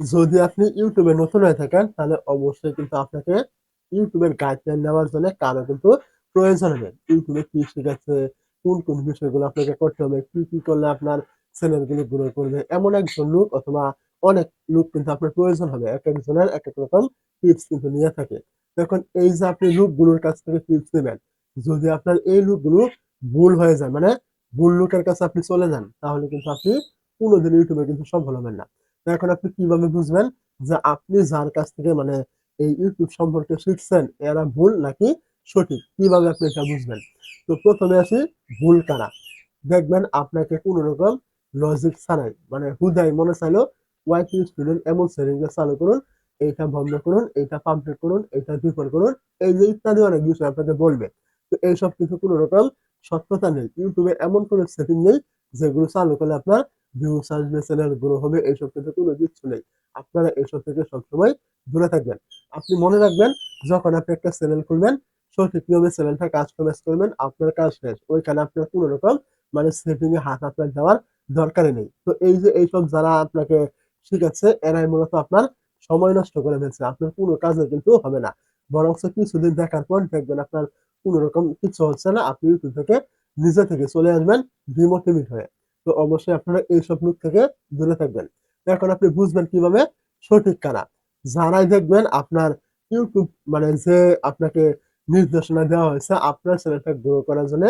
যদি আপনি ইউটিউবে নতুন হয়ে থাকেন তাহলে অবশ্যই কিন্তু আপনাকে ইউটিউবের গাইডলাইন নেওয়ার জন্য কারও কিন্তু প্রয়োজন হবে। ইউটিউবে কি শিখেছে কোন, কোন বিষয়গুলো আপনাকে করতে হবে, কি, কি করলে আপনার চ্যানেলগুলো গ্রো করবে। এমন একজন লোক অথবা অনেক লোক কিন্তু আপনার প্রয়োজন হবে। এক একজনের এক এক রকম টিপস কিন্তু নিয়ে থাকে। এখন এই যে আপনি লোকগুলোর কাছ থেকে টিপস নিবেন, যদি আপনার এই লোকগুলো ভুল হয়ে যায় মানে ভুল লোকের কাছে আপনি চলে যান, তাহলে কিন্তু আপনি কোনদিন ইউটিউবে কিন্তু সফল হবেন না। এখন আপনি কীভাবে বুঝবেন যে আপনি যার কাছ থেকে মানে এই ইউটিউব সম্পর্কে শিখছেন এরা ভুল নাকি সঠিক? কীভাবে আপনি এটা বুঝবেন? তো ১ম এ আসি ভুল কারা? দেখবেন আপনাকে কোন রকম লজিক ছাড়াই মানে হুদাই মনে চাইলো YT স্টুডেন্ট এমন সেটিংস চালু করুন, এইটা বন্ধ করুন, এইটা পাবলিক করুন, এইটা ডিফল্ট করুন। এই যে ইত্যাদি অনেক বিষয় আপনাকে বলবে। তো এইসব কিছু কোনো রকম সত্যতা নেই। এ এমন কোনো সেটিং নেই যেগুলো চালু করলে আপনার ভিউজ আসবে, চ্যানেল গ্রো হবে এইসব কিন্তু কোন কিচ্ছু নেই। আপনারা এসব থেকে সবসময় দূরে থাকবেন। আপনি মনে রাখবেন যখন আপনি একটা চ্যানেল খুলবেন, সঠিক নিয়মে চ্যানেলটা কাস্টমাইজ করবেন, আপনার কাজ শেষ। ওইখানে আপনার কোন রকম মানে সেটিং এ হাত আপনার দেওয়ার দরকারই নেই। তো এই যে এইসব যারা আপনাকে শিখাচ্ছে এরাই মূলত আপনার সময় নষ্ট করে ফেলছে। আপনার কোন কাজে কিন্তু হবে না। বরঞ্চ কিছুদিন দেখার পর দেখবেন আপনার কোন রকম কিচ্ছু হচ্ছে না। আপনি YouTube থেকে নিজে থেকে চলে আসবেন ডিমোটিভেট হয়ে। তো অবশ্যই আপনারা এইসব লোক থেকে দূরে থাকবেন। এখন আপনি বুঝবেন কীভাবে সঠিক কারা? যারাই দেখবেন আপনার ইউটিউব মানে যে আপনাকে নির্দেশনা দেওয়া হয়েছে আপনার চ্যানেলটা গ্রো করার জন্য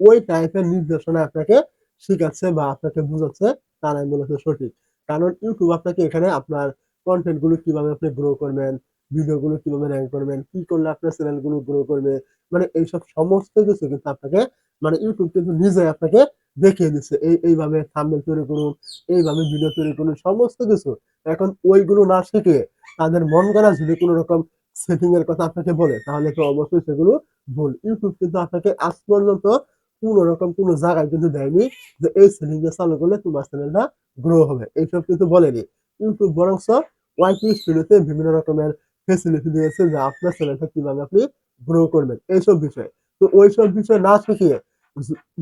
ওই টাইপের নির্দেশনা আপনাকে শিখাচ্ছে বা আপনাকে বুঝাচ্ছে তারাই মূলত সঠিক। কারণ ইউটিউব আপনাকে এখানে আপনার কনটেন্টগুলো কীভাবে আপনি গ্রো করবেন, ভিডিওগুলো কীভাবে র্যাঙ্ক করবেন, কি করলে আপনার চ্যানেলগুলো গ্রো করবে। মানে এইসব সমস্ত কিছু কিন্তু আপনাকে মানে ইউটিউব কিন্তু নিজেই আপনাকে দেখিয়ে দিচ্ছে। এই এইভাবে থাম্বনেল তৈরি করুন, এইভাবে ভিডিও তৈরি করুন সমস্ত কিছু। এখন ওইগুলো না শিখে তাদের মন গড়া যদি কোন রকম সেটিং এর কথা আপনাকে বলে তাহলে তো অবশ্যই সেগুলো ভুল। ইউটিউব কিন্তু আপনাকে আজ পর্যন্ত কোন রকম কোন জায়গায় কিন্তু দেয়নি যে এই সেটিং সেটিংটা চালু করলে তোমার চ্যানেলটা গ্রো হবে। এইসব কিন্তু বলেনি। ইউটিউব বরঞ্চ ওয়াইটি স্টুডিওতে বিভিন্ন রকমের ফেসিলিটি দিয়েছে যে আপনার চ্যানেলটা কীভাবে আপনি গ্রো করবেন এইসব বিষয়। তো ওইসব বিষয় না শিখিয়ে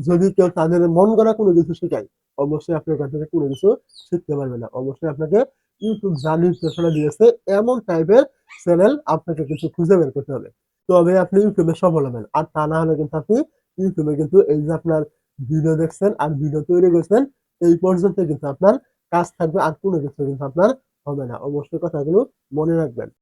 যদি কেউ তাদের মন করা কোনো কিছু শিখায়, অবশ্যই আপনি ওখান থেকে কোনো কিছু শিখতে পারবে না। অবশ্যই আপনাকে ইউটিউব যা নির্দেশনা দিয়েছে এমন টাইপের চ্যানেল আপনাকে কিন্তু খুঁজে বের করতে হবে। তবে আপনি ইউটিউবে সফল হবেন। আর তা না হলে কিন্তু আপনি ইউটিউবে কিন্তু এই যে আপনার ভিডিও দেখছেন আর ভিডিও তৈরি করছেন এই পর্যন্ত কিন্তু আপনার কাজ থাকবে আর কোনো কিছু কিন্তু আপনার হবে না। অবশ্যই কথাগুলো মনে রাখবেন।